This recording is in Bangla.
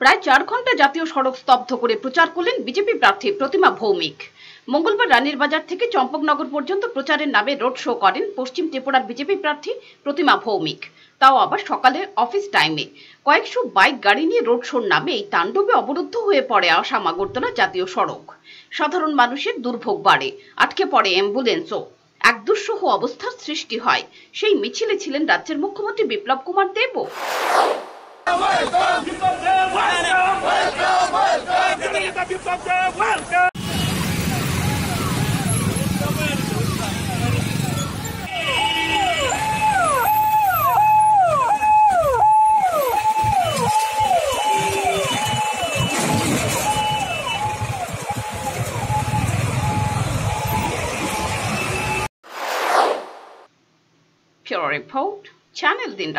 প্রায় চার ঘণ্টা জাতীয় সড়ক স্তব্ধ করে প্রচার করলেন বিজেপি প্রার্থী প্রতিমা ভৌমিক। মঙ্গলবার রানীর বাজার থেকে চম্পকনগর পর্যন্ত প্রচারের নামে রোড শো করেন পশ্চিম ত্রিপুরার বিজেপি প্রার্থী প্রতিমা ভৌমিক। তাও আবার সকালে অফিস টাইমে। কয়েকশো বাইক গাড়ি নিয়ে রোড শোর নামে এই তাণ্ডবে অবরুদ্ধ হয়ে পড়ে আসাম আগরতলা জাতীয় সড়ক। সাধারণ মানুষের দুর্ভোগ বাড়ে, আটকে পড়ে অ্যাম্বুলেন্সও। এক দুঃসহ অবস্থার সৃষ্টি হয়। সেই মিছিলে ছিলেন রাজ্যের মুখ্যমন্ত্রী Biplab Kumar দেবও। you welcome. Pure Report, Channel Din